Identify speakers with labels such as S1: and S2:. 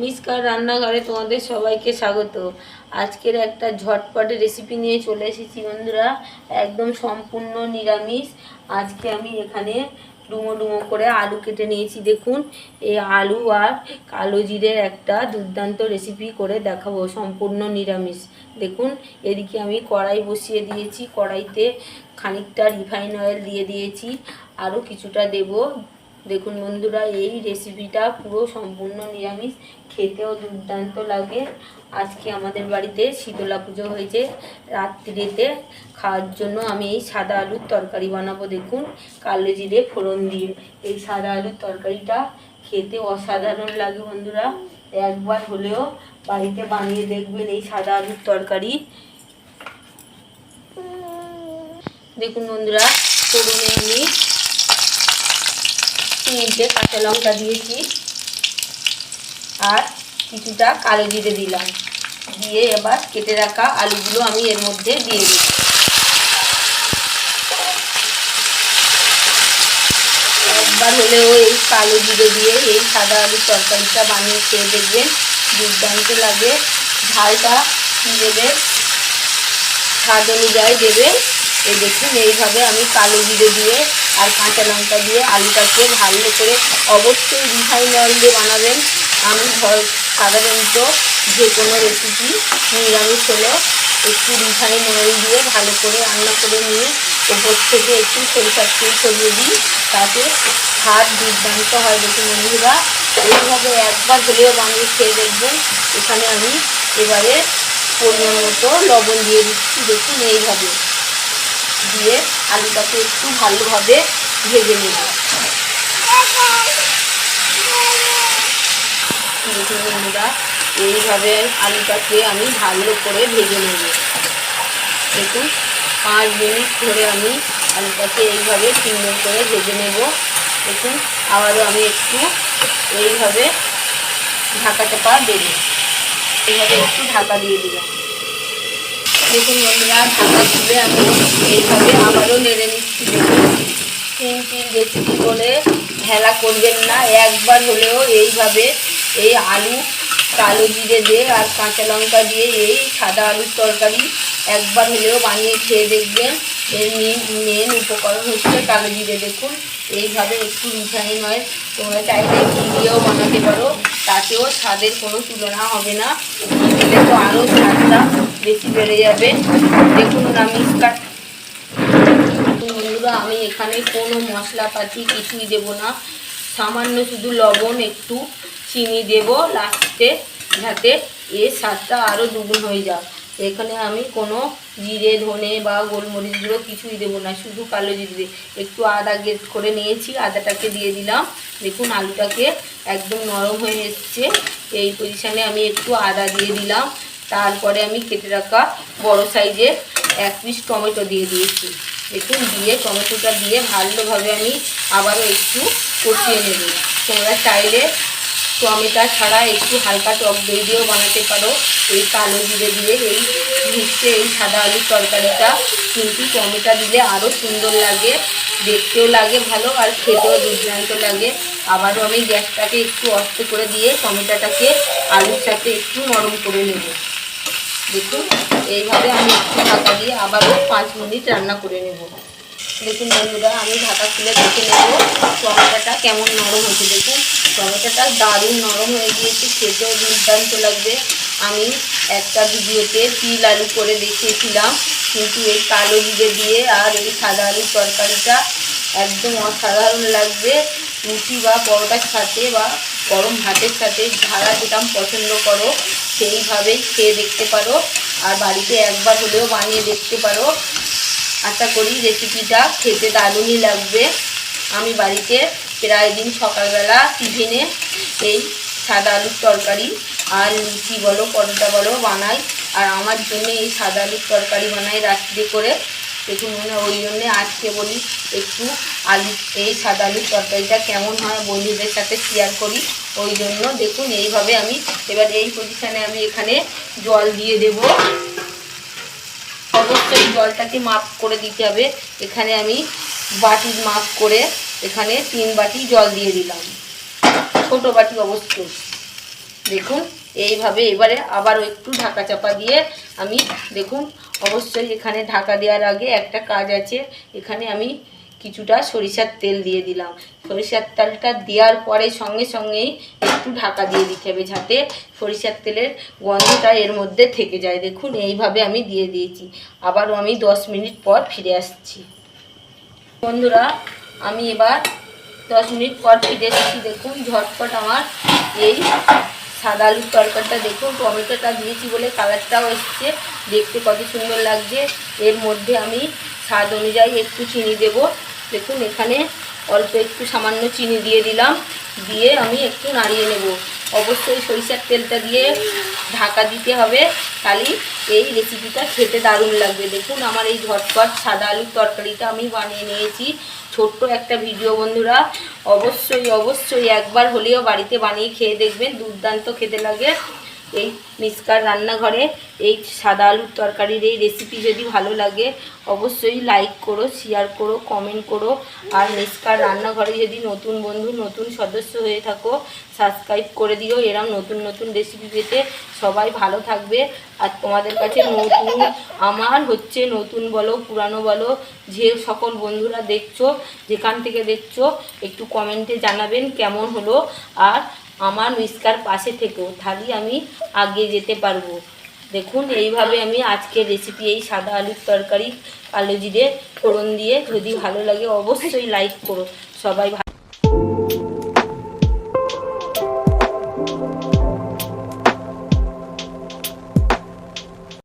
S1: মিসকার রান্নাঘরে তোমাদের সবাইকে স্বাগত। আজকের একটা ঝটপটে রেসিপি নিয়ে চলে এসেছি বন্ধুরা, একদম সম্পূর্ণ নিরামিষ। আজকে আমি এখানে ডুমো ডুমো করে আলু কেটে নিয়েছি, দেখুন। এই আলু আর কালো জিরের একটা দুর্দান্ত রেসিপি করে দেখাবো, সম্পূর্ণ নিরামিষ। দেখুন, এদিকে আমি কড়াই বসিয়ে দিয়েছি, কড়াইতে খানিকটা রিফাইন অয়েল দিয়ে দিয়েছি, আরও কিছুটা দেবো। দেখুন বন্ধুরা, এই রেসিপিটা পুরো সম্পূর্ণ নিরামিষ, খেতেও দুর্দান্ত লাগে। আজকে আমাদের বাড়িতে শীতলা পুজো হয়েছে রাত্রিতে। খাওয়ার জন্য আমি এই সাদা আলুর তরকারি বানাবো, দেখুন। কালো জিরে ফোড়ন দিয়ে। এই সাদা আলুর তরকারিটা খেতে অসাধারণ লাগে বন্ধুরা। একবার হলেও বাড়িতে বানিয়ে দেখবেন এই সাদা আলুর তরকারি। দেখুন বন্ধুরা, ফোড়নে আমি তিনটে কাঁচা লঙ্কা দিয়েছি আর কিছুটা কালো জিরে দিলাম। দিয়ে এবার কেটে রাখা আলুগুলো আমি এর মধ্যে দিয়ে দিই একবার হলেও এই কালো জিরে দিয়ে এই সাদা আলুর তরকারিটা বানিয়ে খেয়ে দেখবেন দুর্দান্ত লাগে। ঝালটা দেবে স্বাদ অনুযায়ী দেবে এই দেখুন, এইভাবে আমি কালো জিরে দিয়ে আর কাঁচা লঙ্কা দিয়ে আলুটাকে ভালো করে অবশ্যই রিফাইন অয়েল দিয়ে বানাবেন। আমি ঘর সাধারণত যে কোনো রেসিপি নিরামিষ হলো একটু রিফাইন অয়েল দিয়ে ভালো করে রান্না করে নিয়ে ওপর থেকে একটু সরিষার তেল ছড়িয়ে দিই, তাতে স্বাদ দুর্দান্ত হয় দেখুন বন্ধুরা। এইভাবে একবার হলেও বানিয়ে খেয়ে দেখবেন। এখানে আমি এবারে পরিমাণ মতো লবণ দিয়ে দিচ্ছি, দেখুন এইভাবে। দিয়ে আলুটাকে একটু ভালোভাবে ভেজে নেব। বন্ধুরা এইভাবে আলুটাকে আমি ভালো করে ভেজে নেব। দেখুন, পাঁচ মিনিট ধরে আমি আলুটাকে এইভাবে সুন্দর করে ভেজে নেব। দেখুন, আবারও আমি একটু এইভাবে ঢাকা চাপা দেব এইভাবে একটু ঢাকা দিয়ে দিলাম। দেখুন বন্ধুরা, ঢাকা তুলে আমি এইভাবে আবারও নেড়ে নিচ্ছি। দেখুন তিন রেসিপি করে হেলা করবেন না, একবার হলেও এইভাবে এই আলু, কালো জিরে দিয়ে আর কাঁচা লঙ্কা দিয়ে এই সাদা আলুর তরকারি একবার হলেও বানিয়ে খেয়ে দেখবেন। এর মেন উপকরণ হচ্ছে কালো জিরে, দেখুন। এইভাবে একটু রিফাইন হয়। তোমরা চাইলে ঘি দিয়েও বানাতে পারো। তাতেও স্বাদের কোনো তুলনা হবে না। দিলে তো আরও স্বাদটা বেশি বেড়ে যাবে। দেখুন আমি কাট। বন্ধুরা, আমি এখানে কোনো মশলাপাতি কিছুই দেব না। সামান্য শুধু লবণ, একটু চিনি দেব। লাস্টে যাতে এর স্বাদটা আরও দুগুণ হয়ে যাক। এখানে আমি কোনো জিরে, ধনে বা গোলমরিচ গুঁড়ো কিছুই দেবো না, শুধু কালো জিরে। একটু আদা গেট করে নিয়েছি, আদাটাকে দিয়ে দিলাম। দেখুন, আলুটাকে একদম নরম হয়ে এসছে। এই পজিশানে আমি একটু আদা দিয়ে দিলাম। তারপরে আমি কেটে রাখা বড় সাইজের এক পিস টমেটো দিয়ে দিয়েছি। দেখুন, দিয়ে টমেটোটা দিয়ে ভালোভাবে আমি আবারও একটু কষিয়ে নেব। তোমরা চাইলে টমেটো ছাড়া একটু হালকা টক দই দিয়েও বানাতে পারো। এই কালো জিরে দিয়ে, এই হচ্ছে এই সাদা আলুর তরকারিটা। কিন্তু টমেটো দিলে আরও সুন্দর লাগে, দেখতেও লাগে ভালো আর খেতেও দুর্দান্ত লাগে। আবারও আমি গ্যাসটাকে একটু অস্ত করে দিয়ে টমেটোটাকে আলুর সাথে একটু নরম করে নেব। দেখুন, এইভাবে আমি একটু ঢাকা দিয়ে আবারও পাঁচ মিনিট রান্না করে নেব। দেখুন বন্ধুরা, আমি ঢাকা খুলে দেখে নেব টমেটোটা কেমন নরম হয়েছে। দেখুন টমেটোটা দারুণ নরম হয়ে গিয়েছে, খেতেও দুর্দান্ত লাগবে। আমি একটা ভিডিওতে তিল আলু করে দেখিয়েছিলাম, কিন্তু এই কালো জিরে দিয়ে আর এই সাদা আলুর তরকারিটা একদম অসাধারণ লাগবে। রুটি বা পরোটার সাথে বা গরম ভাতের সাথে যারা যেটা পছন্দ করো, সেইভাবেই খেয়ে দেখতে পারো। আর বাড়িতে একবার হলেও বানিয়ে দেখতে পারো। আশা করি রেসিপিটা খেতে দারুণই লাগবে। আমি বাড়িতে প্রায় দিন সকালবেলা টিফিনে এই সাদা আলুর তরকারি আর লুচি বলো, পরোটা বলো বানাই। আর আমার জন্য এই সাদা আলুর তরকারি বানাই রাত্রে করে। দেখুন মনে ওই জন্যে আজকে বলি একটু আলু, এই সাদা আলুর তরকারিটা কেমন হয় বন্ধুদের সাথে শেয়ার করি। ওই জন্য দেখুন, এইভাবে আমি এবার এই পজিশানে আমি এখানে জল দিয়ে দেব। অবশ্যই জলটাকে মাপ করে দিতে হবে। এখানে আমি বাটির মাপ করে এখানে তিন বাটি জল দিয়ে দিলাম। ছোট বাটি অবশ্যই দেখুন, এইভাবে এবারে আবারও একটু ঢাকা চাপা দিয়ে আমি, দেখুন, অবশ্যই এখানে ঢাকা দেওয়ার আগে একটা কাজ আছে। এখানে আমি কিছুটা সরিষার তেল দিয়ে দিলাম। সরিষার তেলটা দেওয়ার পরে সঙ্গে সঙ্গেই একটু ঢাকা দিয়ে দিতে হবে যাতে সরিষার তেলের গন্ধটা এর মধ্যে থেকে যায়। দেখুন, এইভাবে আমি দিয়ে দিয়েছি। আবারও আমি দশ মিনিট পর ফিরে আসছি। বন্ধুরা আমি এবার দশ মিনিট পর ফিরে এসেছি, দেখুন, ঝটপট আমার এই সাদা আলুর তরকারিটা দেখুন, টমেটোটা দিয়েছি বলে কালারটাও এসছে, দেখতে কত সুন্দর লাগছে। এর মধ্যে আমি স্বাদ অনুযায়ী একটু চিনি দেব। দেখুন, এখানে অল্প একটু সামান্য চিনি দিয়ে দিলাম। দিয়ে আমি একটু নাড়িয়ে নেব। অবশ্যই সরিষার তেলটা দিয়ে ঢাকা দিতে হবে। তাহলেই এই রেসিপিটা খেতে দারুণ লাগবে। দেখুন, আমার এই ঝটপট সাদা আলুর তরকারিটা আমি বানিয়ে নিয়েছি। ছোট্ট একটা ভিডিও বন্ধুরা। অবশ্যই অবশ্যই একবার হলেও বাড়িতে বানিয়ে খেয়ে দেখবেন। দুর্দান্ত খেতে লাগে। এই মিসকার রান্নাঘরে এই সাদা আলুর তরকারির এই রেসিপি যদি ভালো লাগে, অবশ্যই লাইক করো শেয়ার করো কমেন্ট করো। আর মিসকার রান্নাঘরে যদি নতুন বন্ধু, নতুন সদস্য হয়ে থাকো সাবস্ক্রাইব করে দিও। এরম নতুন নতুন রেসিপি পেতে সবাই ভালো থাকবে। আর তোমাদের কাছে নতুন, আমার হচ্ছে নতুন বলো, পুরানো বলো, যে সকল বন্ধুরা দেখছ, যেখান থেকে দেখছ, একটু কমেন্টে জানাবেন কেমন হলো। আর আমার মিসকার পাশে থেকেও থালি আমি আগে যেতে পারব। দেখুন, এইভাবে আমি আজকের রেসিপি এই সাদা আলুর তরকারি, কালো জিরে ফোড়ন দিয়ে যদি ভালো লাগে, অবশ্যই লাইক করো। সবাই